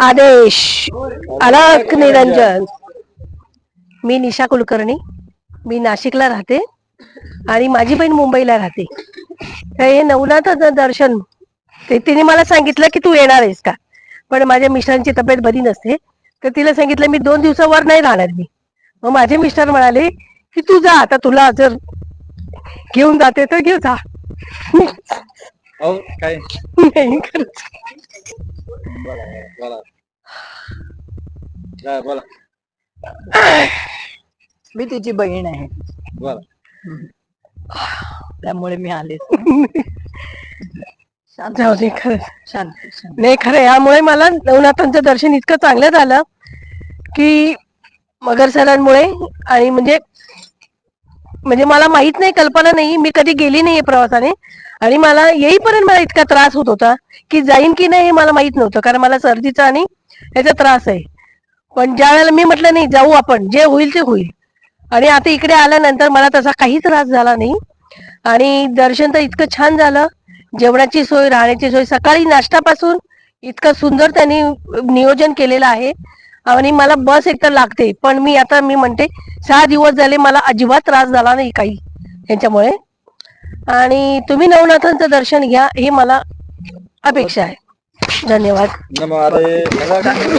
आदेश. अलक निरंजन. मी निशा कुलकर्णी. मी नाशिकला राहते आणि माझी बहीण मुंबईला राहते. तर हे नवनाथ दर्शन ते तिने मला सांगितलं की तू येणार आहेस का? पण माझ्या मिस्टरांची तब्येत बरी नसते. तर तिला सांगितलं मी दोन दिवसावर नाही राहणार मी. मग माझे मिस्टर म्हणाले की तू जा आता तुला जर घेऊन जाते तर घेऊ जा. नाही. बोला बोला काय बोला मी तिची बहीण आहे. बोला. त्यामुळे मी आले. शांत जाऊ दे खरंच शांत शांत. नाही खरं यामुळे मला नवनाथांचं दर्शन इतकं चांगलं झालं की मगर सरांमुळे आणि म्हणजे म्हणजे मला माहीत नाही कल्पना नाही. मी कधी गेली नाही प्रवासाने. आणि मला येईपर्यंत मला इतका त्रास होत होता की जाईन की नाही हे मला माहीत नव्हतं कारण मला सर्दीचा आणि याचा त्रास आहे. पण ज्या वेळेला मी म्हटलं नाही जाऊ आपण जे होईल ते होईल. आणि आता इकडे आल्यानंतर मला तसा काही त्रास झाला नाही. आणि दर्शन तर इतकं छान झालं. जेवणाची सोय राहण्याची सोय सकाळी नाश्त्यापासून इतकं सुंदर त्यांनी नियोजन केलेलं आहे. आणि मला बस एक तर लागते पण मी आता मी म्हणते सहा दिवस झाले मला अजिबात त्रास झाला नाही काही. यांच्यामुळे आणि तुम्ही नवनाथांचं दर्शन घ्या ही मला अपेक्षा आहे. धन्यवाद.